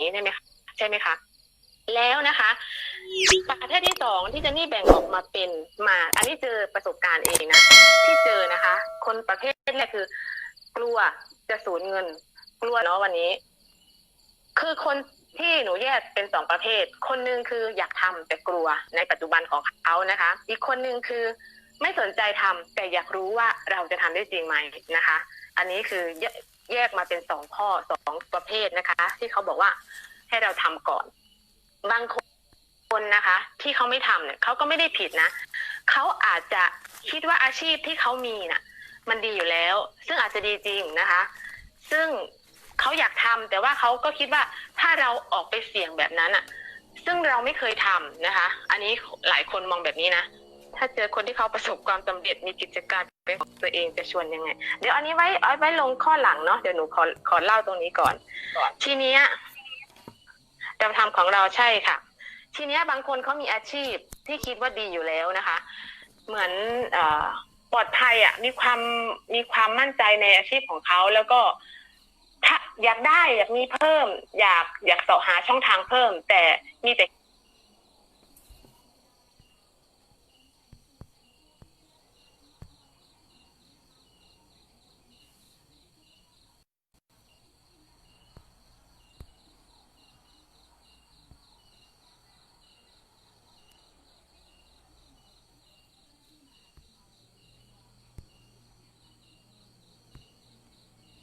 นี้ใช่ไหมคะใช่ไหมคะแล้วนะคะประเภทที่สองที่จะนี่แบ่งออกมาเป็นมา อันนี้เจอประสบการณ์เองนะที่เจอนะคะ คนประเภทแรกคือ กลัวจะสูญเงิน กลัวเนาะวันนี้ คือคนที่หนูแยกเป็นสองประเภท คนหนึ่งคืออยากทำแต่กลัวในปัจจุบันของเขานะคะ อีกคนหนึ่งคือไม่สนใจทำแต่อยากรู้ว่าเราจะทำได้จริงไหมนะคะ อันนี้คือ แยกมาเป็นสองข้อสองประเภทนะคะ ที่เขาบอกว่าให้เราทำก่อน บางคนนะคะ ที่เขาไม่ทำเนี่ยเขาก็ไม่ได้ผิดนะเขาอาจจะคิดว่าอาชีพที่เขามีน่ะ มันดีอยู่แล้ว ซึ่งอาจจะดีจริงนะคะ ซึ่งเขาอยากทำแต่ว่าเขาก็คิดว่าถ้าเราออกไปเสี่ยงแบบนั้นอะ ซึ่งเราไม่เคยทำนะคะ อันนี้หลายคนมองแบบนี้นะ ถ้าเจอคนที่เขาประสบความสำเร็จมีกิจการเป็นของตัวเองจะชวนยังไง เดี๋ยวอันนี้ไว้เอาไว้ลงข้อหลังเนาะเดี๋ยวหนูขอขอเล่าตรงนี้ก่อน ทีเนี้ยเราทำของเราใช่ค่ะ ทีเนี้ยบางคนเขามีอาชีพที่คิดว่าดีอยู่แล้วนะคะ เหมือนอปลอดภัยอะมีความมีความมั่นใจในอาชีพของเขาแล้วก็ถ้าอยากได้อยากมีเพิ่ม อยากอยากเสาะหาช่องทางเพิ่ม แต่มีแต่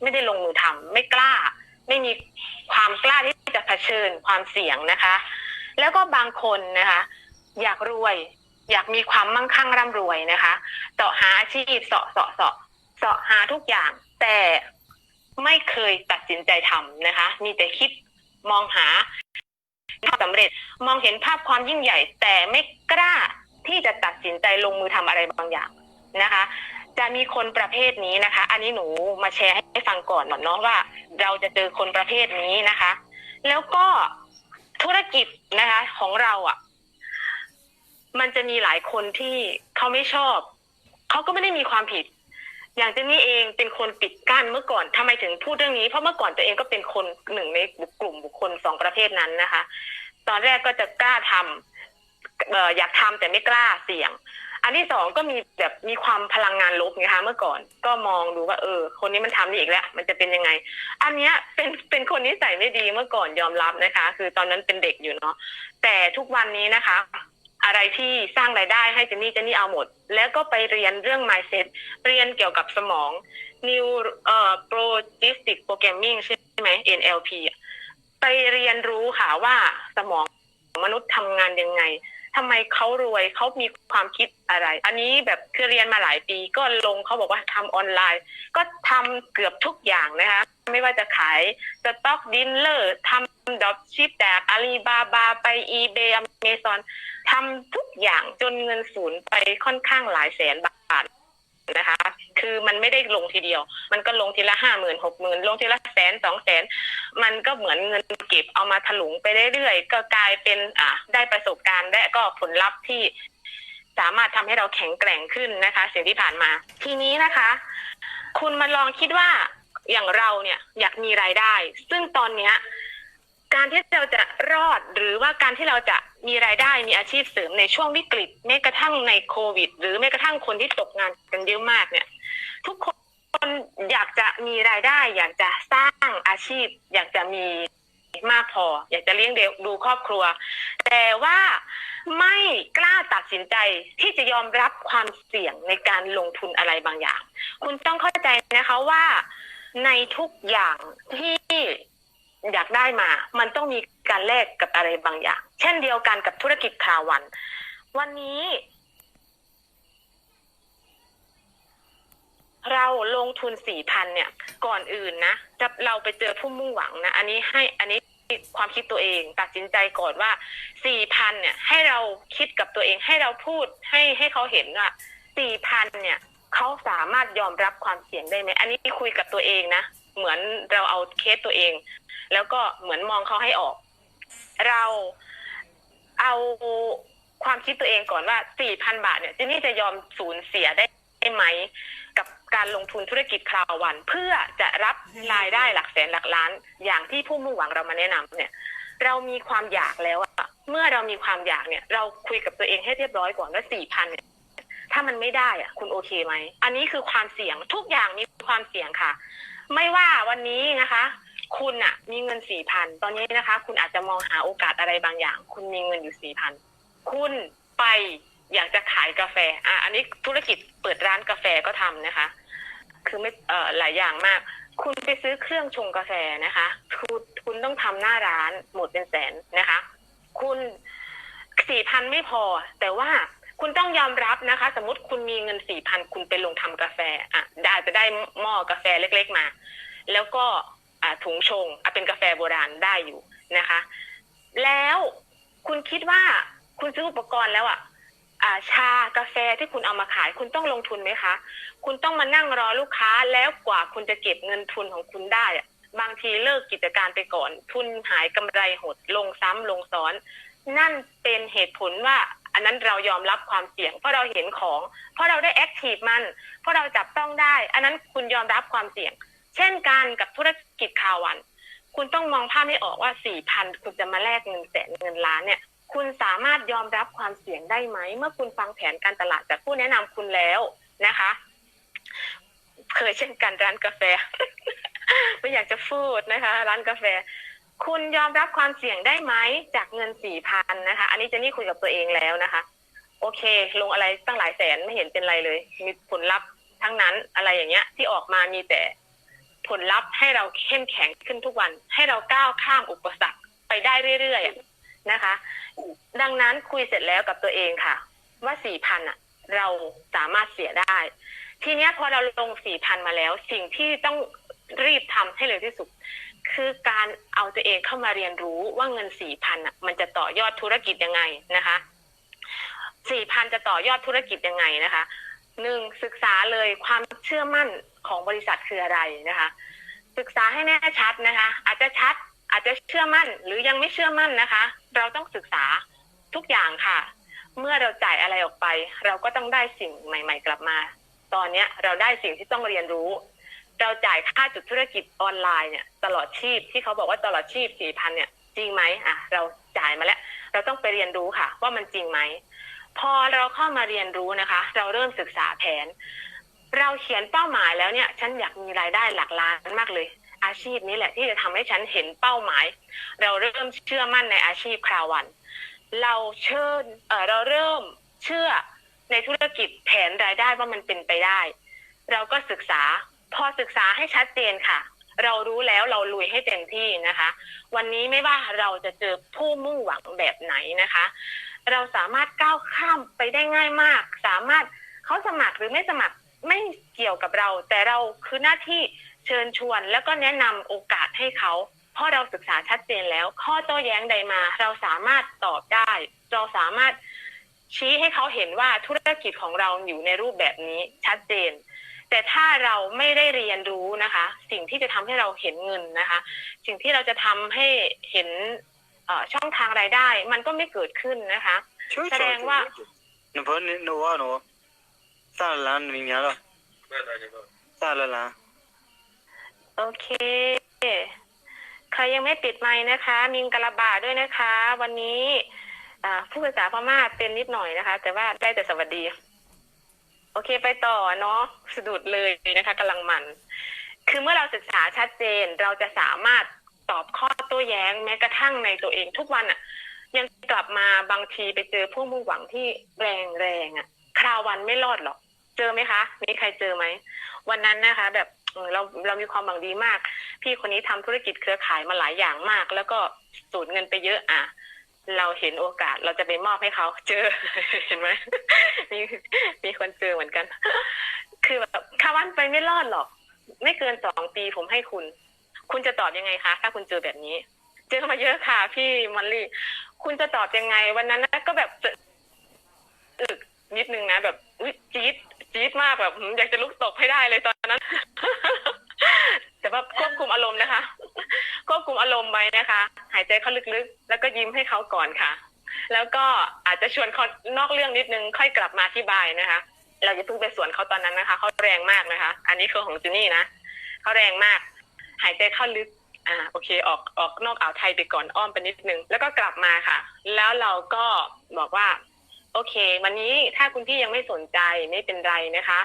ไม่ได้ลงมือทำไม่กล้า ไม่มีความกล้าที่จะเผชิญความเสี่ยงนะคะ แล้วก็บางคนนะคะ อยากรวย อยากมีความมั่งคั่งร่ำรวยนะคะเสาะหาอาชีพเสาะเสาะเสาะเสาะหาทุกอย่าง แต่ไม่เคยตัดสินใจทำนะคะ มีแต่คิดมองหาความสำเร็จมองเห็นภาพความยิ่งใหญ่ แต่ไม่กล้าที่จะตัดสินใจลงมือทำอะไรบางอย่างนะคะ จะมีคนประเภทนี้นะคะ อันนี้หนูมาแชร์ให้ฟังก่อนเนาะว่า เราจะเจอคนประเภทนี้นะคะ แล้วก็ธุรกิจนะคะ ของเราอะ่ะ มันจะมีหลายคนที่เขาไม่ชอบ เขาก็ไม่ได้มีความผิด อย่างเจนนี่เองเป็นคนปิดกั้นเมื่อก่อนทำไมถึงพูดเรื่องนี้เพราะเมื่อก่อนตัวเองก็เป็นคนหนึ่งในกลุ่มบุคคลสองประเภทนั้นนะคะ ตอนแรกก็จะกล้าทำเอออยากทำแต่ไม่กล้าเสี่ยง อันที่สองก็มีแบบมีความพลังงานลบไงคะเมื่อก่อน ก็มองดูว่าเออ คนนี้มันทำนี่อีกแล้ว มันจะเป็นยังไง อันเนี้ยเป็นเป็นคนนิสัยไม่ดีเมื่อก่อนยอมรับนะคะ คือตอนนั้นเป็นเด็กอยู่เนาะแต่ทุกวันนี้นะคะ อะไรที่สร้างรายได้ให้เจนนี่เจนนี่เอาหมด แล้วก็ไปเรียนเรื่อง mindset เรียนเกี่ยวกับสมอง new เอ่อ logistic programming ใช่ไหม NLP ไปเรียนรู้ค่ะว่าสมองมนุษย์ทำงานยังไง ทำไมเขารวยเขามีความคิดอะไร อันนี้แบบคือเรียนมาหลายปีก็ลงเขาบอกว่าทำออนไลน์ ก็ทำเกือบทุกอย่างนะคะไม่ว่าจะขายสต็อกดินเลอร์ทำดอปชิปจากอาลีบาบาไปอีเบย์อเมซอนทำทุกอย่างจนเงินศูนย์ไปค่อนข้างหลายแสนบาทนะคะ คือมันไม่ได้ลงทีเดียว มันก็ลงทีละห้าหมื่นหกหมื่นลงทีละแสนสองแสน มันก็เหมือนเงินเก็บเอามาถลุงไปเรื่อยๆก็กลายเป็นอะได้ประสบการณ์และก็ผลลัพธ์ที่สามารถทำให้เราแข็งแกร่งขึ้นนะคะ สิ่งที่ผ่านมา ทีนี้นะคะ คุณมาลองคิดว่าอย่างเราเนี่ยอยากมีรายได้ ซึ่งตอนเนี้ยการที่เราจะรอดหรือว่าการที่เราจะมีรายได้มีอาชีพเสริมในช่วงวิกฤตแม้กระทั่งในโควิด หรือแม้กระทั่งคนที่ตกงานกันเยอะมากเนี่ย ทุกคน นอยากจะมีรายได้ อยากจะสร้างอาชีพ อยากจะมีมากพอ อยากจะเลี้ยงเด็กดูครอบครัว แต่ว่าไม่กล้าตัดสินใจที่จะยอมรับความเสี่ยงในการลงทุนอะไรบางอย่าง คุณต้องเข้าใจนะคะว่าในทุกอย่างที่อยากได้มา มันต้องมีการแลกกับอะไรบางอย่าง เช่นเดียวกันกับธุรกิจคาวัน วันนี้ เราลงทุนสี่พันเนี่ย ก่อนอื่นนะจะเราไปเจอผู้มุ่งหวังนะ อันนี้ให้อันนี้ความคิดตัวเองตัดสินใจก่อนว่าสี่พันเนี่ย ให้เราคิดกับตัวเองให้เราพูดให้ให้เขาเห็นว่าสี่พันเนี่ยเขาสามารถยอมรับความเสี่ยงได้ไหมอันนี้คุยกับตัวเองนะเหมือนเราเอาเคสตัวเอง แล้วก็เหมือนมองเขาให้ออก เราเอาความคิดตัวเองก่อนว่าสี่พันบาทเนี่ยเจนนี่จะยอมสูญเสียได้ไหม การลงทุนธุรกิจคราววัน เพื่อจะรับรายได้หลักแสนหลักล้าน อย่างที่ผู้มุ่งหวังเรามาแนะนำเนี่ย เรามีความอยากแล้วอะเมื่อเรามีความอยากเนี่ย เราคุยกับตัวเองให้เรียบร้อยก่อนว่าสี่พันเนี่ยถ้ามันไม่ได้อะคุณโอเคไหม อันนี้คือความเสี่ยงทุกอย่างมีความเสี่ยงค่ะ ไม่ว่าวันนี้นะคะ คุณอะมีเงินสี่พันตอนนี้นะคะ คุณอาจจะมองหาโอกาสอะไรบางอย่าง คุณมีเงินอยู่สี่พันคุณไปอยากจะขายกาแฟอะอันนี้ธุรกิจเปิดร้านกาแฟก็ทำนะคะ คือไม่เอ่อหลายอย่างมาก คุณไปซื้อเครื่องชงกาแฟนะคะคุณคุณต้องทำหน้าร้านหมดเป็นแสนนะคะ คุณสี่พันไม่พอ แต่ว่าคุณต้องยอมรับนะคะ สมมติคุณมีเงินสี่พันคุณไปลงทำกาแฟอะได้จะได้หม้อกาแฟเล็กๆมา แล้วก็อ่าถุงชงอะเป็นกาแฟโบราณได้อยู่นะคะ แล้วคุณคิดว่าคุณซื้ออุปกรณ์แล้วอะ อ่าชากาแฟที่คุณเอามาขาย คุณต้องลงทุนไหมคะ คุณต้องมานั่งรอลูกค้าแล้วกว่าคุณจะเก็บเงินทุนของคุณได้อะบางทีเลิกกิจการไปก่อน ทุนหายกำไรหดลงซ้ำลงซ้อน นั่นเป็นเหตุผลว่า อันนั้นเรายอมรับความเสี่ยง เพราะเราเห็นของ เพราะเราได้แอคทีฟมัน เพราะเราจับต้องได้ อันนั้นคุณยอมรับความเสี่ยง เช่นกันกับธุรกิจข่าววัน คุณต้องมองภาพไม่ออกว่าสี่พันคุณจะมาแลกเงินแสนเงินล้านเนี่ย คุณสามารถยอมรับความเสี่ยงได้ไหม เมื่อคุณฟังแผนการตลาดจากผู้แนะนำคุณแล้วนะคะ เคยเช่นกันร้านกาแฟ ไม่อยากจะพูดนะคะ ร้านกาแฟ คุณยอมรับความเสี่ยงได้ไหมจากเงินสี่พันนะคะ อันนี้เจนนี่คุยกับตัวเองแล้วนะคะ โอเค ลงอะไรตั้งหลายแสนไม่เห็นเป็นไรเลย มีผลลัพธ์ทั้งนั้นอะไรอย่างเงี้ย ที่ออกมามีแต่ผลลัพธ์ให้เราเข้มแข็งขึ้นทุกวัน ให้เราก้าวข้ามอุปสรรคไปได้เรื่อยๆ นะคะ ดังนั้นคุยเสร็จแล้วกับตัวเองค่ะ ว่าสี่พันอะ เราสามารถเสียได้ ทีเนี้ยพอเราลงสี่พันมาแล้ว สิ่งที่ต้องรีบทำให้เร็วที่สุด คือการเอาตัวเองเข้ามาเรียนรู้ว่าเงินสี่พันอะ มันจะต่อยอดธุรกิจยังไงนะคะสี่พันจะต่อยอดธุรกิจยังไงนะคะหนึ่งศึกษาเลยความเชื่อมั่นของบริษัทคืออะไรนะคะ ศึกษาให้แน่ชัดนะคะ อาจจะชัด อาจจะเชื่อมั่นหรือยังไม่เชื่อมั่นนะคะ เราต้องศึกษาทุกอย่างค่ะ เมื่อเราจ่ายอะไรออกไป เราก็ต้องได้สิ่งใหม่ ๆ กลับมา ตอนเนี้ยเราได้สิ่งที่ต้องเรียนรู้ เราจ่ายค่าจุดธุรกิจออนไลน์เนี่ยตลอดชีพที่เขาบอกว่าตลอดชีพสี่พันเนี่ยจริงไหมอะเราจ่ายมาแล้ว เราต้องไปเรียนรู้ค่ะ ว่ามันจริงไหมพอเราเข้ามาเรียนรู้นะคะ เราเริ่มศึกษาแผน เราเขียนเป้าหมายแล้วเนี่ย ฉันอยากมีรายได้หลักล้านมากเลย อาชีพนี้แหละที่จะทำให้ฉันเห็นเป้าหมาย เราเริ่มเชื่อมั่นในอาชีพคราววัน เราเชิญเออเราเริ่มเชื่อในธุรกิจแผนรายได้ว่ามันเป็นไปได้ เราก็ศึกษาพอศึกษาให้ชัดเจนค่ะ เรารู้แล้วเราลุยให้เต็มที่นะคะ วันนี้ไม่ว่าเราจะเจอผู้มุ่งหวังแบบไหนนะคะ เราสามารถก้าวข้ามไปได้ง่ายมาก สามารถเขาสมัครหรือไม่สมัครไม่เกี่ยวกับเรา แต่เราคือหน้าที่ เชิญชวนแล้วก็แนะนำโอกาสให้เขา เพราะเราศึกษาชัดเจนแล้ว ข้อโต้แย้งใดมา เราสามารถตอบได้ เราสามารถชี้ให้เขาเห็นว่าธุรกิจของเราอยู่ในรูปแบบนี้ชัดเจน แต่ถ้าเราไม่ได้เรียนรู้นะคะ สิ่งที่จะทำให้เราเห็นเงินนะคะ สิ่งที่เราจะทำให้เห็นช่องทางรายได้ มันก็ไม่เกิดขึ้นนะคะ แสดงว่าหนูเพิ่นหนูว่าหนูสร้างร้านมีเงี้ยหรอสร้างร้าน โอเค ใครยังไม่ปิดไมค์นะคะ มิงกะลาบาด้วยนะคะ วันนี้ผู้ภาษาพม่าเป็นนิดหน่อยนะคะ แต่ว่าได้แต่สวัสดี โอเคไปต่อเนาะสะดุดเลยนะคะกำลังมัน คือเมื่อเราศึกษาชัดเจนเราจะสามารถตอบข้อโต้แย้งแม้กระทั่งในตัวเองทุกวันอะ่ะ ยังกลับมาบางทีไปเจอผู้มุ่งหวังที่แรงแรงอะ่ะ คราววันไม่รอดหรอก เจอไหมคะ มีใครเจอไหม วันนั้นนะคะ แบบ เราเรามีความหวังดีมาก พี่คนนี้ทำธุรกิจเครือข่ายมาหลายอย่างมาก แล้วก็สูญเงินไปเยอะอะเราเห็นโอกาสเราจะไปมอบให้เขาเจอเห็นไหมมีมีคนเจอเหมือนกัน คือแบบคาวันไปไม่รอดหรอก ไม่เกินสองปีผมให้คุณ คุณจะตอบยังไงคะ ถ้าคุณเจอแบบนี้ เจอมาเยอะค่ะพี่มอลลี่ คุณจะตอบยังไง วันนั้นก็แบบอึกนิดนึงนะแบบอุ๊ยจี๊ด จี๊ดมากแบบอยากจะลุกตบให้ได้เลยตอนนั้น แต่ว่าควบคุมอารมณ์นะคะ ควบคุมอารมณ์ไว้นะคะ หายใจเข้าลึกๆ แล้วก็ยิ้มให้เขาก่อนค่ะ แล้วก็อาจจะชวนเขานอกเรื่องนิดนึงค่อยกลับมาอธิบายนะคะ เราจะเพิ่งไปสวนเขาตอนนั้นนะคะเขาแรงมากนะคะ อันนี้คือของจูนี่นะเขาแรงมาก หายใจเข้าลึกอ่าโอเคออกออกนอกอ่าวไทยไปก่อนอ้อมไปนิดนึง แล้วก็กลับมาค่ะ แล้วเราก็บอกว่า โอเค วันนี้ถ้าคุณพี่ยังไม่สนใจไม่เป็นไรนะคะ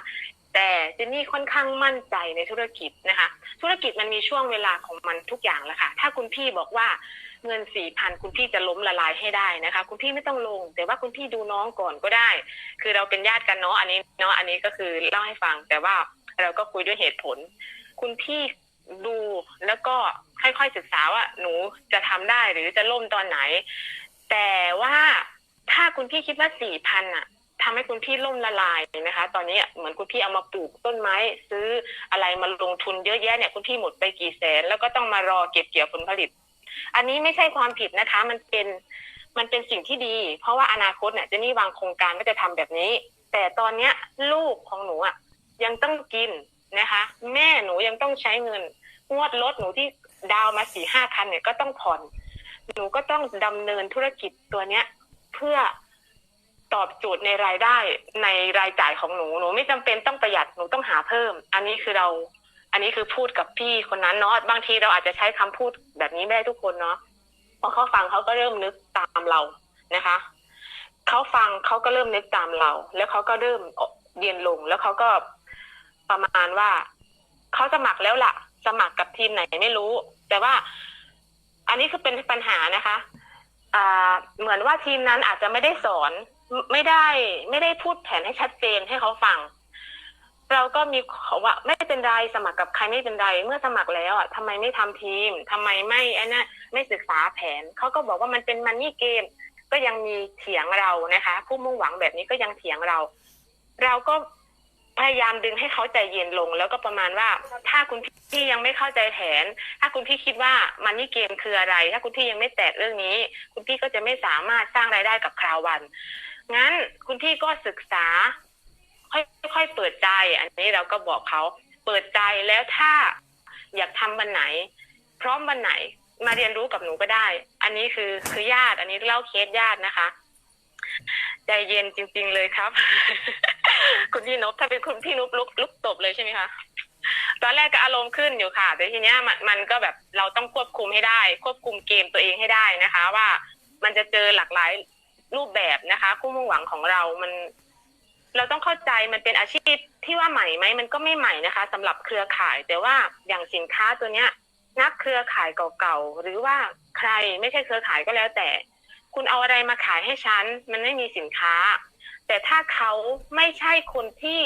แต่เจนนี่ค่อนข้างมั่นใจในธุรกิจนะคะ ธุรกิจมันมีช่วงเวลาของมันทุกอย่างแหละค่ะ ถ้าคุณพี่บอกว่าเงินสี่พันคุณพี่จะล้มละลายให้ได้นะคะ คุณพี่ไม่ต้องลง แต่ว่าคุณพี่ดูน้องก่อนก็ได้ คือเราเป็นญาติกันเนาะอันนี้เนาะอันนี้ก็คือเล่าให้ฟัง แต่ว่าเราก็คุยด้วยเหตุผล คุณพี่ดูแล้วก็ค่อยๆศึกษาว่าหนูจะทำได้หรือจะล่มตอนไหน แต่ว่า ถ้าคุณพี่คิดว่าสี่พันอะทำให้คุณพี่ล่มละลายนะคะ ตอนนี้เหมือนคุณพี่เอามาปลูกต้นไม้ ซื้ออะไรมาลงทุนเยอะแยะเนี่ยคุณพี่หมดไปกี่แสน แล้วก็ต้องมารอเก็บเกี่ยวผลผลิต อันนี้ไม่ใช่ความผิดนะคะ มันเป็นมันเป็นสิ่งที่ดี เพราะว่าอนาคตเนี่ยเจนี่วางโครงการว่าจะทำแบบนี้ แต่ตอนเนี้ยลูกของหนูอะยังต้องกินนะคะ แม่หนูยังต้องใช้เงินงวดรถหนูที่ดาวมาสี่ห้าพันเนี่ยก็ต้องผ่อน หนูก็ต้องดำเนินธุรกิจตัวเนี้ย เพื่อตอบโจทย์ในรายได้ในรายจ่ายของหนูหนูไม่จำเป็นต้องประหยัดหนูต้องหาเพิ่ม อันนี้คือเรา อันนี้คือพูดกับพี่คนนั้นเนาะบางทีเราอาจจะใช้คำพูดแบบนี้ไม่ได้ทุกคนเนาะพอเขาฟังเขาก็เริ่มนึกตามเรานะคะเขาฟังเขาก็เริ่มนึกตามเรา แล้วเขาก็เริ่มเรียนลงแล้วเขาก็ประมาณว่าเขาสมัครแล้วล่ะ สมัครกับทีมไหนไม่รู้ แต่ว่าอันนี้คือเป็นปัญหานะคะ เหมือนว่าทีมนั้นอาจจะไม่ได้สอนไม่ได้ไม่ได้พูดแผนให้ชัดเจนให้เขาฟัง เราก็มีขาว่าไม่เป็นไรสมัครกับใครไม่เป็นไรเมื่อสมัครแล้วอะทำไมไม่ทำทีมทำไมไม่ไอ้นะไม่ศึกษาแผนเขาก็บอกว่ามันเป็นมันนี่เกม ก็ยังมีเถียงเรานะคะ ผู้มุ่งหวังแบบนี้ก็ยังเถียงเรา เราก็ พยายามดึงให้เขาใจเย็นลง แล้วก็ประมาณว่า ถ้าคุณพี่ยังไม่เข้าใจแผน ถ้าคุณพี่คิดว่ามันนี่เกมคืออะไร ถ้าคุณพี่ยังไม่แตะเรื่องนี้ คุณพี่ก็จะไม่สามารถสร้างรายได้กับคราววัน งั้นคุณพี่ก็ศึกษา ค่อยๆเปิดใจ อันนี้เราก็บอกเขาเปิดใจแล้วถ้าอยากทำวันไหน พร้อมวันไหนมาเรียนรู้กับหนูก็ได้ อันนี้คือคือญาติ อันนี้เล่าเคสญาตินะคะ ใจเย็นจริง ๆเลยครับ คุณพี่นพถ้าเป็นคุณพี่นพลุกลุกตบเลยใช่ไหมคะตอนแรกก็อารมณ์ขึ้นอยู่ค่ะ แต่ทีเนี้ยมันมันก็แบบเราต้องควบคุมให้ได้ ควบคุมเกมตัวเองให้ได้นะคะ ว่ามันจะเจอหลากหลายรูปแบบนะคะ คู่มุ่งหวังของเรามัน เราต้องเข้าใจมันเป็นอาชีพที่ว่าใหม่ไหมมันก็ไม่ใหม่นะคะสำหรับเครือข่าย แต่ว่าอย่างสินค้าตัวเนี้ย นักเครือข่ายเก่าๆหรือว่าใครไม่ใช่เครือข่ายก็แล้วแต่ คุณเอาอะไรมาขายให้ฉันมันไม่มีสินค้า แต่ถ้าเขาไม่ใช่คนที่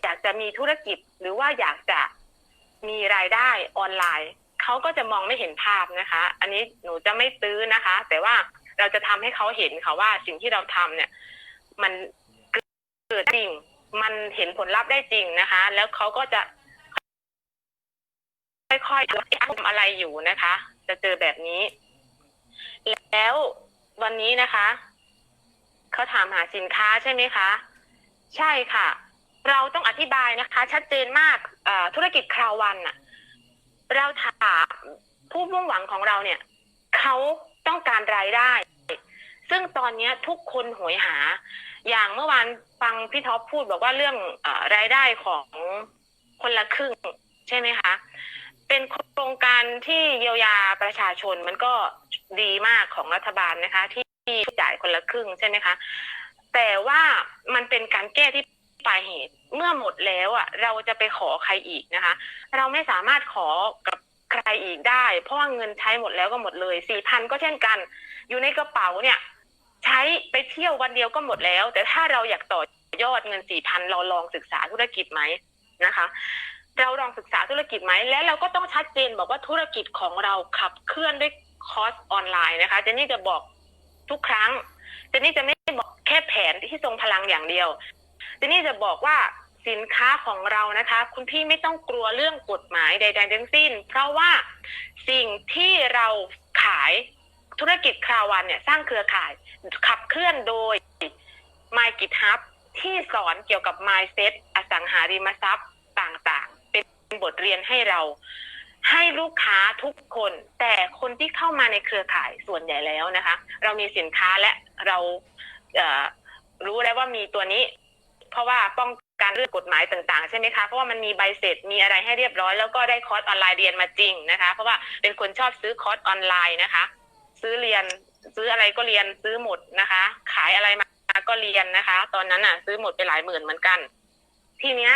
อยากจะมีธุรกิจหรือว่าอยากจะมีรายได้ออนไลน์ เขาก็จะมองไม่เห็นภาพนะคะ อันนี้หนูจะไม่ตื้อนะคะ แต่ว่าเราจะทำให้เขาเห็นค่ะว่าสิ่งที่เราทำเนี่ย มันเกิดจริง มันเห็นผลลัพธ์ได้จริงนะคะ แล้วเขาก็จะ ค่อยๆทำอะไรอยู่นะคะ จะเจอแบบนี้ แล้ววันนี้นะคะ เขาถามหาสินค้าใช่ไหมคะ ใช่ค่ะ เราต้องอธิบายนะคะ ชัดเจนมากธุรกิจคราววันน่ะเราถามผู้มุ่งหวังของเราเนี่ยเขาต้องการรายได้ ซึ่งตอนนี้ทุกคนโหยหา อย่างเมื่อวานฟังพี่ท็อปพูดบอกว่าเรื่องอรายได้ของคนละครึ่งใช่ไหมคะ เป็นโครงการที่เยียวยาประชาชนมันก็ดีมากของรัฐบาลนะคะที่ จ่ายคนละครึ่งใช่ไหมคะ แต่ว่ามันเป็นการแก้ที่ปลายเหตุ เมื่อหมดแล้วอะเราจะไปขอใครอีกนะคะ เราไม่สามารถขอกับใครอีกได้ เพราะว่าเงินใช้หมดแล้วก็หมดเลยสี่พันก็เช่นกัน อยู่ในกระเป๋าเนี่ย ใช้ไปเที่ยววันเดียวก็หมดแล้ว แต่ถ้าเราอยากต่อยอดเงินสี่พันเราลองศึกษาธุรกิจไหมนะคะ เราลองศึกษาธุรกิจไหมและเราก็ต้องชัดเจนบอกว่าธุรกิจของเราขับเคลื่อนด้วยคอร์สออนไลน์นะคะเจนนี่จะบอก ทุกครั้งเจนนี่จะไม่บอกแค่แผนที่ทรงพลังอย่างเดียวเจนนี่จะบอกว่าสินค้าของเรานะคะ คุณพี่ไม่ต้องกลัวเรื่องกฎหมายใดๆทั้งสิ้น เพราะว่าสิ่งที่เราขายธุรกิจคราวันเนี่ย สร้างเครือข่ายขับเคลื่อนโดย My GitHub ที่สอนเกี่ยวกับ mindset อสังหาริมทรัพย์ต่างๆ เป็นบทเรียนให้เรา ให้ลูกค้าทุกคน แต่คนที่เข้ามาในเครือข่ายส่วนใหญ่แล้วนะคะ เรามีสินค้าและเราเรู้แล้วว่ามีตัวนี้ เพราะว่าป้องกันเรื่องกฎหมายต่างๆ ใช่ไหมคะเพราะว่ามันมีใบเสร็จมีอะไรให้เรียบร้อย แล้วก็ได้คอร์สออนไลน์เรียนมาจริงนะคะ เพราะว่าเป็นคนชอบซื้อคอร์สออนไลน์นะคะ ซื้อเรียนซื้ออะไรก็เรียนซื้อหมดนะคะ ขายอะไรมาก็เรียนนะคะ ตอนนั้นอะ ซื้อหมดไปหลายหมื่นเหมือนกัน ทีเนี้ย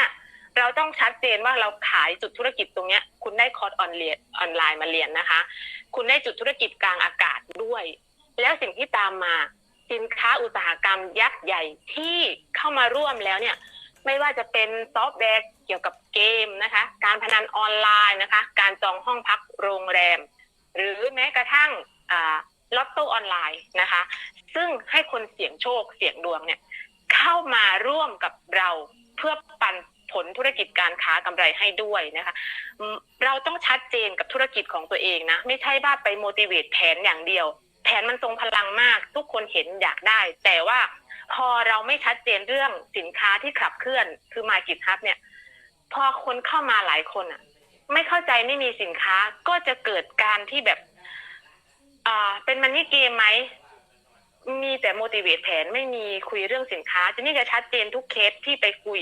เราต้องชัดเจนว่าเราขายจุดธุรกิจตรงเนี้ย คุณได้คอร์สออนเรียนออนไลน์มาเรียนนะคะ คุณได้จุดธุรกิจกลางอากาศด้วย แล้วสิ่งที่ตามมาสินค้าอุตสาหกรรมยักษ์ใหญ่ที่เข้ามาร่วมแล้วเนี่ย ไม่ว่าจะเป็นซอฟต์แวร์เกี่ยวกับเกมนะคะ การพนันออนไลน์นะคะ การจองห้องพักโรงแรม หรือแม้กระทั่งอลอตโต้ออนไลน์นะคะ ซึ่งให้คนเสี่ยงโชคเสี่ยงดวงเนี่ย เข้ามาร่วมกับเราเพื่อปัน ผลธุรกิจการค้ากำไรให้ด้วยนะคะ เราต้องชัดเจนกับธุรกิจของตัวเองนะ ไม่ใช่ว่าไป motivate แผนอย่างเดียว แผนมันทรงพลังมากทุกคนเห็นอยากได้ แต่ว่าพอเราไม่ชัดเจนเรื่องสินค้าที่ขับเคลื่อนคือ Market Hub เนี่ย พอคนเข้ามาหลายคนอะ ไม่เข้าใจไม่มีสินค้าก็จะเกิดการที่แบบอ่าเป็นมันนี่เกมไหมมีแต่ motivate แผนไม่มีคุยเรื่องสินค้าจะนี่จะชัดเจนทุกเคสที่ไปคุย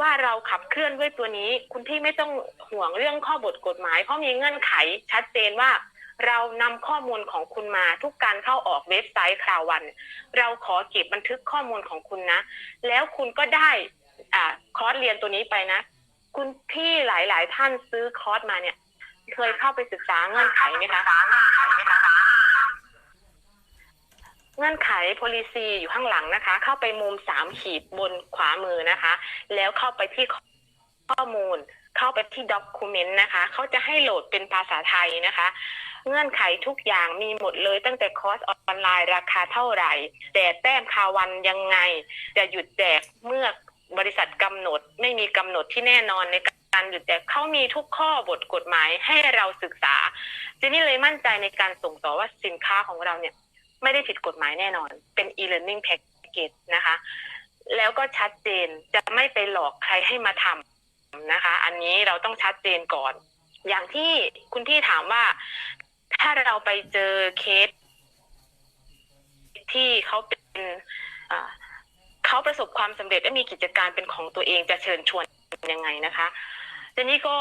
ว่าเราขับเคลื่อนด้วยตัวนี้ คุณพี่ไม่ต้องห่วงเรื่องข้อบทกฎหมาย เพราะมีเงื่อนไขชัดเจนว่า เรานำข้อมูลของคุณมาทุกการเข้าออกเว็บไซต์คราววัน เราขอเก็บบันทึกข้อมูลของคุณนะ แล้วคุณก็ได้อ่าคอร์สเรียนตัวนี้ไปนะ คุณพี่หลาย ๆ ท่านซื้อคอร์สมาเนี่ย เคยเข้าไปศึกษาเงื่อนไขไหมคะ เงื่อนไข policy อยู่ข้างหลังนะคะ เข้าไปมุมสามขีดบนขวามือนะคะ แล้วเข้าไปที่ข้อมูล เข้าไปที่ document นะคะ เขาจะให้โหลดเป็นภาษาไทยนะคะ เงื่อนไขทุกอย่างมีหมดเลยตั้งแต่คอร์สออนไลน์ราคาเท่าไหร่แต่แต้มคาวันยังไง จะหยุดแจกเมื่อบริษัทกำหนดไม่มีกำหนดที่แน่นอนในการหยุดแจกเขามีทุกข้อบทกฎหมายให้เราศึกษาเจนี่เลยมั่นใจในการส่งต่อว่าสินค้าของเราเนี่ย ไม่ได้ผิดกฎหมายแน่นอน เป็น e-learning package นะคะ แล้วก็ชัดเจนจะไม่ไปหลอกใครให้มาทำนะคะ อันนี้เราต้องชัดเจนก่อน อย่างที่คุณพี่ถามว่า ถ้าเราไปเจอเคส ที่เขาเป็นเขาประสบความสำเร็จและมีกิจการเป็นของตัวเองจะเชิญชวนยังไงนะคะเจนนี่ก็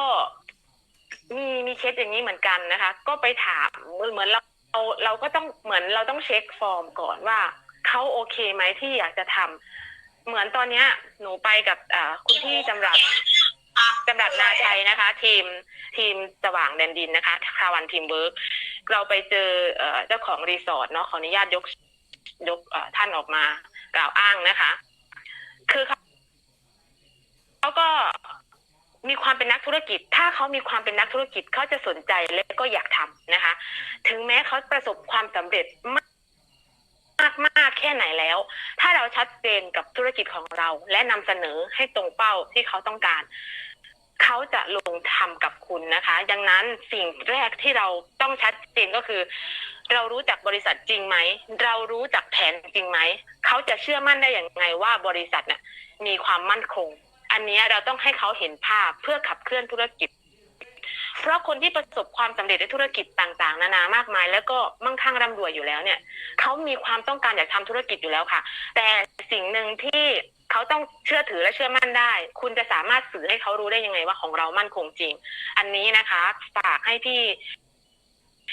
มีมีเคสอย่างนี้เหมือนกันนะคะ ก็ไปถามเหมือนเหมือนเรา เราเราก็ต้องเหมือนเราต้องเช็คฟอร์มก่อนว่าเขาโอเคไหมที่อยากจะทำเหมือนตอนเนี้ย หนูไปกับอคุณพี่จำรัดจำรัดนาชัยนะคะ ทีมทีมสว่างแดนดินนะคะคาวันทีมเวิร์กเราไปเจอเจ้าของรีสอร์ทเนาะขออนุญาตยกยกท่านออกมากล่าวอ้างนะคะ คือเขาเขาก็ มีความเป็นนักธุรกิจ ถ้าเขามีความเป็นนักธุรกิจเขาจะสนใจและก็อยากทำนะคะ ถึงแม้เขาประสบความสำเร็จมากมากมากแค่ไหนแล้ว ถ้าเราชัดเจนกับธุรกิจของเรา และนำเสนอให้ตรงเป้าที่เขาต้องการ เขาจะลงทำกับคุณนะคะ ดังนั้นสิ่งแรกที่เราต้องชัดเจนก็คือ เรารู้จักบริษัทจริงไหม เรารู้จักแผนจริงไหม เขาจะเชื่อมั่นได้อย่างไงว่าบริษัทน่ะมีความมั่นคง อันนี้เราต้องให้เขาเห็นภาพเพื่อขับเคลื่อนธุรกิจ เพราะคนที่ประสบความสำเร็จในธุรกิจต่างๆ นานามากมาย แล้วก็มั่งคั่งร่ำรวยอยู่แล้วเนี่ยเขามีความต้องการอยากทำธุรกิจอยู่แล้วค่ะ แต่สิ่งหนึ่งที่เขาต้องเชื่อถือและเชื่อมั่นได้ คุณจะสามารถสื่อให้เขารู้ได้ยังไงว่าของเรามั่นคงจริง อันนี้นะคะ ฝากให้พี่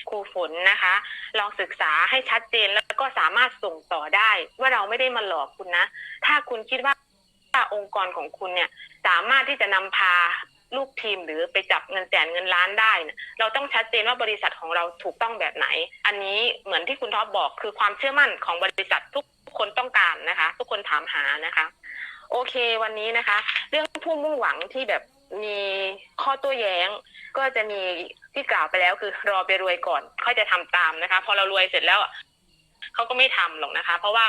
ครูฝนนะคะ ลองศึกษาให้ชัดเจนแล้วก็สามารถส่งต่อได้ ว่าเราไม่ได้มาหลอกคุณนะ ถ้าคุณคิดว่า องค์กรของคุณเนี่ยสามารถที่จะนำพาลูกทีมหรือไปจับเงินแสนเงินล้านได้เนี่ยเราต้องชัดเจนว่าบริษัทของเราถูกต้องแบบไหน อันนี้เหมือนที่คุณท็อปบอกคือความเชื่อมั่นของบริษัททุกคนต้องการนะคะ ทุกคนถามหานะคะ โอเควันนี้นะคะ เรื่องผู้มุ่งหวังที่แบบมีข้อโต้แย้ง ก็จะมีที่กล่าวไปแล้วคือรอไปรวยก่อนค่อยจะทำตามนะคะ พอเรารวยเสร็จแล้วเขาก็ไม่ทำหรอกนะคะ เพราะว่า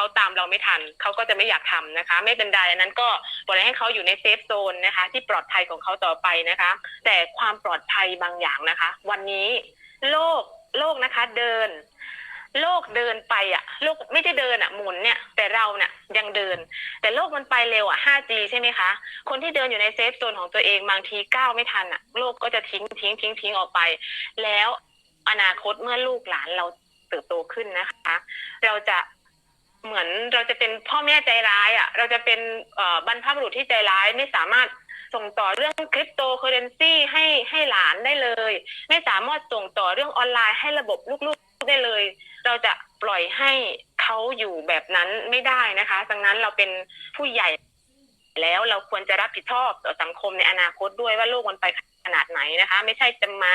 เขาตามเราไม่ทันเขาก็จะไม่อยากทำนะคะ ไม่เป็นไรอันนั้นก็ปล่อยให้เขาอยู่ในเซฟโซนนะคะ ที่ปลอดภัยของเขาต่อไปนะคะ แต่ความปลอดภัยบางอย่างนะคะ วันนี้โลกโลกนะคะเดิน โลกเดินไปอะโลกไม่ได้เดินอะหมุนเนี่ย แต่เราเนี่ยยังเดิน แต่โลกมันไปเร็วอะ 5G ใช่ไหมคะ คนที่เดินอยู่ในเซฟโซนของตัวเองบางทีก้าวไม่ทันอะโลกก็จะทิ้งทิ้งทิ้งทิ้งออกไป แล้วอนาคตเมื่อลูกหลานเราเติบโตขึ้นนะคะ เราจะ เหมือนเราจะเป็นพ่อแม่ใจร้ายอะ เราจะเป็นบรรพบุรุษที่ใจร้ายไม่สามารถส่งต่อเรื่องคริปโตเคอเรนซีให้ให้หลานได้เลย ไม่สามารถส่งต่อเรื่องออนไลน์ให้ระบบลูกๆได้เลย เราจะปล่อยให้เขาอยู่แบบนั้นไม่ได้นะคะดังนั้นเราเป็นผู้ใหญ่แล้วเราควรจะรับผิดชอบต่อสังคมในอนาคตด้วยว่าโลกมันไปขนาดไหนนะคะ ไม่ใช่จะมา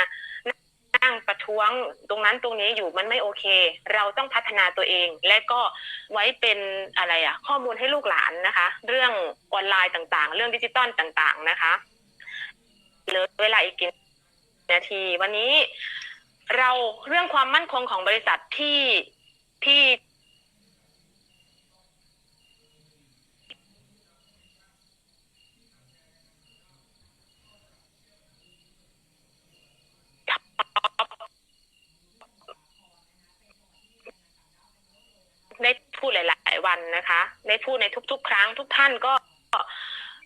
นั่งประท้วงตรงนั้นตรงนี้อยู่มันไม่โอเค เราต้องพัฒนาตัวเอง และก็ไว้เป็นอะไรอะข้อมูลให้ลูกหลานนะคะ เรื่องออนไลน์ต่างๆ เรื่องดิจิตอลต่างๆนะคะเหลือเวลาอีกกี่นาที วันนี้เราเรื่องความมั่นคงของบริษัทที่ที่ ได้พูดหลาย ๆ วันนะคะ ได้พูดในทุก ๆ ครั้งทุกท่านก็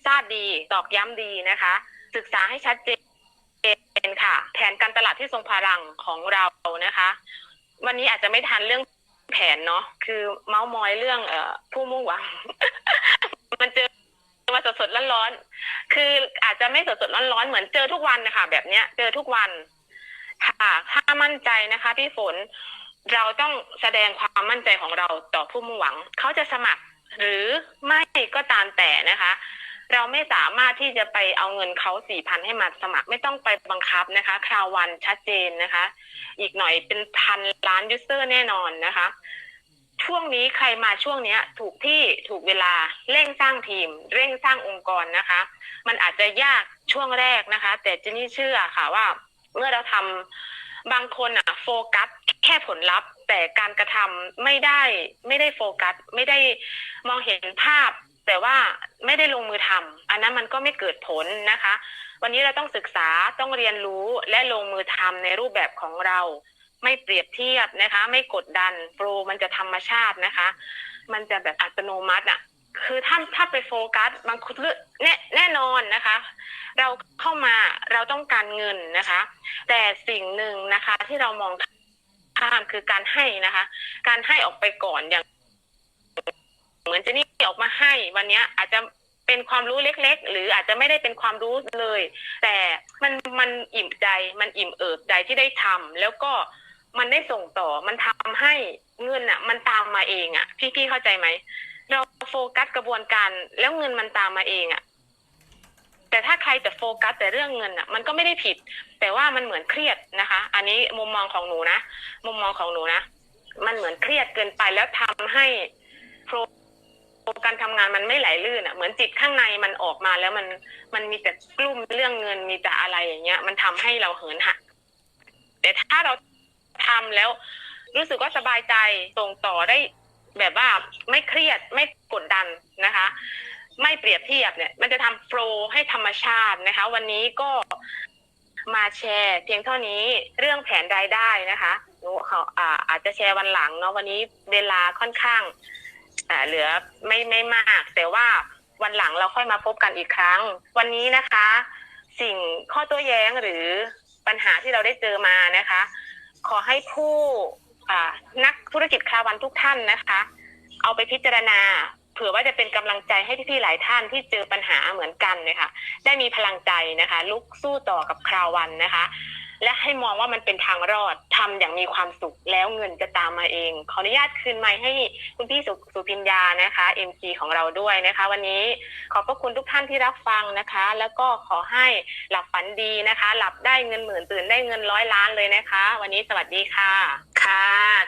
ทราบดีตอกย้ำดีนะคะ ศึกษาให้ชัดเจนค่ะ แผนการตลาดที่ทรงพลังของเรานะคะ วันนี้อาจจะไม่ทันเรื่องแผนเนาะคือเมาส์มอยเรื่องเอ่อผู้มุ่งหวัง มันเจอมาสดๆร้อนๆคืออาจจะไม่สดๆร้อนๆเหมือนเจอทุกวันนะคะแบบเนี้ย เจอทุกวันค่ะถ้ามั่นใจนะคะพี่ฝนเราต้องแสดงความมั่นใจของเราต่อผู้มุ่งหวัง เขาจะสมัคร หรือไม่ก็ตามแต่นะคะ เราไม่สามารถที่จะไปเอาเงินเขาสี่พันให้มาสมัคร ไม่ต้องไปบังคับนะคะ คราววันชัดเจนนะคะ อีกหน่อยเป็นพันล้านยูเซอร์แน่นอนนะคะ ช่วงนี้ใครมาช่วงเนี้ย ถูกที่ถูกเวลาเร่งสร้างทีม เร่งสร้างองค์กรนะคะ มันอาจจะยากช่วงแรกนะคะ แต่เจนนี่เชื่อค่ะว่า เมื่อเราทำบางคนอะโฟกัสแค่ผลลัพธ์ แต่การกระทำไม่ได้ไม่ได้โฟกัส ไม่ได้มองเห็นภาพ แต่ว่าไม่ได้ลงมือทำอันนั้นมันก็ไม่เกิดผลนะคะ วันนี้เราต้องศึกษาต้องเรียนรู้และลงมือทำในรูปแบบของเรา ไม่เปรียบเทียบนะคะ ไม่กดดันโปรมันจะธรรมชาตินะคะ มันจะแบบอัตโนมัติอะคือถ้าถ้าไปโฟกัสบางคนแน่แน่นอนนะคะ เราเข้ามาเราต้องการเงินนะคะ แต่สิ่งหนึ่งนะคะที่เรามอง ข้ามคือการให้นะคะ การให้ออกไปก่อนอย่าง เหมือนเจนี่ออกมาให้ วันนี้อาจจะเป็นความรู้เล็ก ๆ หรืออาจจะไม่ได้เป็นความรู้เลย แต่มันมันอิ่มใจมันอิ่มเอิบใจที่ได้ทำแล้วก็มันได้ส่งต่อมันทำให้เงินอะ มันตามมาเองอะ พี่ๆเข้าใจไหมเราโฟกัสกระบวนการแล้วเงินมันตามมาเองอะแต่ถ้าใครจะโฟกัสแต่เรื่องเงินอะ มันก็ไม่ได้ผิด แต่ว่ามันเหมือนเครียดนะคะ อันนี้มุมมองของหนูนะ มุมมองของหนูนะ มันเหมือนเครียดเกินไปแล้วทำให้โฟลว์การทำงานมันไม่ไหลลื่นอะ เหมือนจิตข้างในมันออกมาแล้วมันมันมีแต่กลุ่มเรื่องเงินมีแต่อะไรอย่างเงี้ย มันทำให้เราเหินหักแต่ถ้าเราทำแล้วรู้สึกว่าสบายใจส่งต่อได้แบบว่าไม่เครียดไม่กดดันนะคะ ไม่เปรียบเทียบเนี่ย มันจะทำโปรให้ธรรมชาตินะคะ วันนี้ก็ มาแชร์เพียงเท่านี้เรื่องแผนรายได้นะคะหนูเขาอ่าอาจจะแชร์วันหลังเนาะวันนี้เวลาค่อนข้างอ่าเหลือไม่ไม่มาก แต่ว่าวันหลังเราค่อยมาพบกันอีกครั้ง วันนี้นะคะ สิ่งข้อโต้แย้งหรือปัญหาที่เราได้เจอมานะคะ ขอให้ผู้นักธุรกิจคาวันทุกท่านนะคะ เอาไปพิจารณา ผื่อว่าจะเป็นกำลังใจให้พี่ๆหลายท่านที่เจอปัญหาเหมือนกันนะคะได้มีพลังใจนะคะ ลุกสู้ต่อกับคราววันนะคะ และให้มองว่ามันเป็นทางรอดทำอย่างมีความสุขแล้วเงินจะตามมาเอง ขออนุญาตคืนไมค์ให้คุณพี่สุสพิญญานะคะ MG ของเราด้วยนะคะ วันนี้ขอบพระคุณทุกท่านที่รับฟังนะคะ แล้วก็ขอให้หลับฝันดีนะคะ หลับได้เงินหมื่นตื่นได้เงินร้อยล้านเลยนะคะ วันนี้สวัสดีค่ะ ค่ะ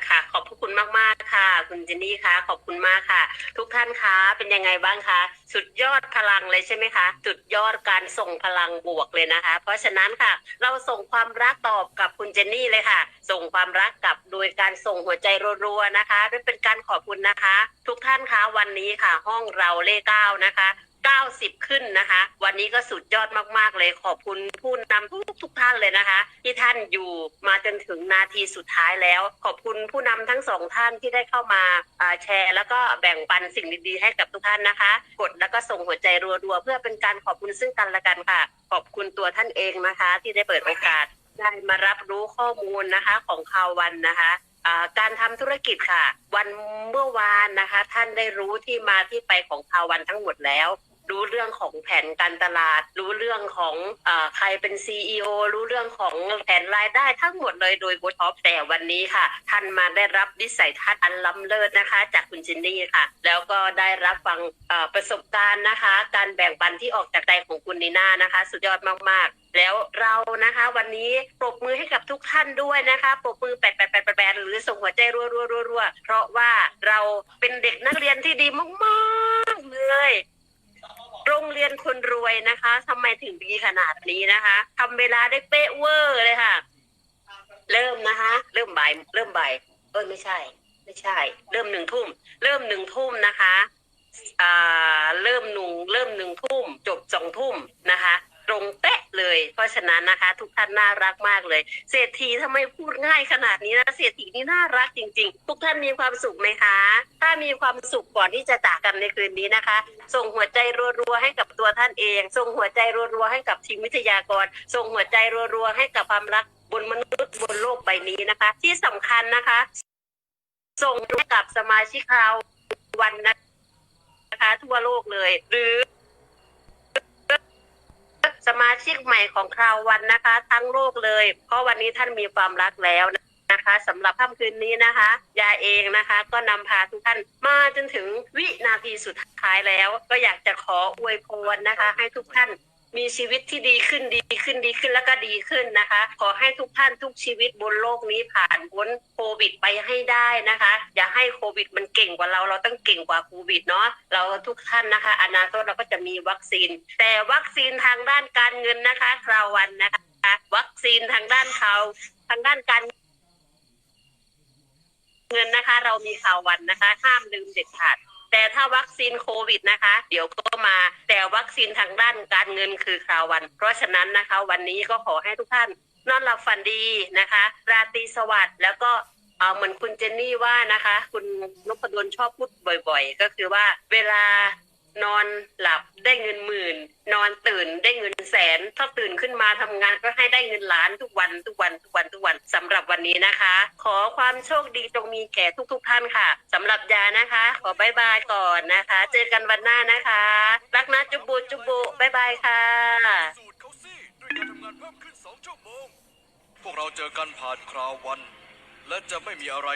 ค่ะ ขอบพระคุณมากๆค่ะ คุณเจนนี่ค่ะ ขอบคุณมากค่ะ ทุกท่านคะเป็นยังไงบ้างคะ สุดยอดพลังเลยใช่ไหมคะสุดยอดการส่งพลังบวกเลยนะคะ เพราะฉะนั้นค่ะ เราส่งความรักตอบกับคุณเจนนี่เลยค่ะ ส่งความรักกลับโดยการส่งหัวใจรัวๆนะคะ ด้วยเป็นการขอบคุณนะคะ ทุกท่านคะวันนี้ค่ะ ห้องเราเลขเก้านะคะ 90 ขึ้นนะคะ วันนี้ก็สุดยอดมาก ๆ เลยขอบคุณผู้นำทุกทุกท่านเลยนะคะ ที่ท่านอยู่มาจนถึงนาทีสุดท้ายแล้ว ขอบคุณผู้นำทั้งสองท่านที่ได้เข้ามาแชร์ แล้วก็แบ่งปันสิ่งดีๆให้กับทุกท่านนะคะ กดแล้วก็ส่งหัวใจรัวๆเพื่อเป็นการขอบคุณซึ่งกันและกันค่ะ ขอบคุณตัวท่านเองนะคะ ที่ได้เปิดโอกาสได้มารับรู้ข้อมูลนะคะของข่าววันนะคะการทำธุรกิจค่ะ วันเมื่อวานนะคะ ท่านได้รู้ที่มาที่ไปของภาวันทั้งหมดแล้ว รู้เรื่องของแผนการตลาด รู้เรื่องของอใครเป็นซีอรู้เรื่องของแผนรายได้ทั้งหมดเลยโดยโบท็อปแต่วันนี้ค่ะ ท่านมาได้รับวิสัยทัศน์อันล้ำเลิศนะคะ จากคุณจินนี่ค่ะ แล้วก็ได้รับฟังประสบการณ์นะคะ การแบ่งปันที่ออกจากใจของคุณนีน่านะคะ สุดยอดมาก ๆ แล้วเรานะคะวันนี้ปรบมือให้กับทุกท่านด้วยนะคะปรบมือแปดแปดแปดแปดหรือส่งหัวใจรัวรัวรัวรัวเพราะว่าเราเป็นเด็กนักเรียนที่ดีมากๆเลย โรงเรียนคนรวยนะคะทำไมถึงดีขนาดนี้นะคะทำเวลาได้เป๊ะเวอร์เลยค่ะ เริ่มนะคะ เริ่มบ่ายเริ่มบ่ายเออไม่ใช่ ไม่ใช่ เริ่มหนึ่งทุ่ม เริ่มหนึ่งทุ่มนะคะอ่าเริ่มหนุ่งเริ่มหนึ่งทุ่ม จบสองทุ่มนะคะ ตรงเป๊ะเลย เพราะฉะนั้นนะคะ ทุกท่านน่ารักมากเลย เศรษฐีทำไมพูดง่ายขนาดนี้นะเศรษฐีนี่น่ารักจริง ๆ ทุกท่านมีความสุขไหมคะ ถ้ามีความสุขก่อนที่จะจากกันในคืนนี้นะคะ ส่งหัวใจรัวๆให้กับตัวท่านเอง ส่งหัวใจรัวๆให้กับทีมวิทยากร ส่งหัวใจรัวๆให้กับความรักบนมนุษย์บนโลกใบนี้นะคะ ที่สำคัญนะคะ ส่งให้กับสมาชิกเราวันนะคะ ทั่วโลกเลย หรือ สมาชิกใหม่ของคราววันนะคะ ทั้งโลกเลย เพราะวันนี้ท่านมีความรักแล้วนะคะสำหรับค่ำคืนนี้นะคะยาเองนะคะ ก็นำพาทุกท่านมาจนถึงวินาทีสุดท้ายแล้ว ก็อยากจะขออวยพรนะคะ ให้ทุกท่าน มีชีวิตที่ดีขึ้นดีขึ้นดีขึ้นแล้วก็ดีขึ้นนะคะ ขอให้ทุกท่านทุกชีวิตบนโลกนี้ผ่านพ้นโควิดไปให้ได้นะคะ อย่าให้โควิดมันเก่งกว่าเราเราต้องเก่งกว่าโควิดเนาะเราทุกท่านนะคะ อนาคตเราก็จะมีวัคซีน แต่วัคซีนทางด้านการเงินนะคะคราววันนะคะ วัคซีนทางด้านเขาทางด้านการเงินนะคะ เรามีข่าววันนะคะ ห้ามลืมเด็ดขาด แต่ถ้าวัคซีนโควิดนะคะ เดี๋ยวก็มาแต่วัคซีนทางด้านการเงินคือคราววัน เพราะฉะนั้นนะคะ วันนี้ก็ขอให้ทุกท่านนอนหลับฝันดีนะคะ ราตรีสวัสดิ์แล้วก็เออเหมือนคุณเจนนี่ว่านะคะ คุณนพดลชอบพูดบ่อย ๆ ก็คือว่าเวลา นอนหลับได้เงินหมื่น นอนตื่นได้เงินแสน ถ้าตื่นขึ้นมาทำงานก็ให้ได้เงินล้านทุกวันทุกวันทุกวันทุกวันสำหรับวันนี้นะคะ ขอความโชคดีจงมีแก่ทุก ๆทท่านค่ะสำหรับยานะคะ ขอบายบายก่อนนะคะ เจอกันวันหน้านะคะ รักนะจุบุจุบุบายบายค่ะสูตรเขาสิด้วยการทำงานเพิ่มขึ้น2ชั่วโมงพวกเราเจอกันผ่านคราววัน และจะไม่มีอะไร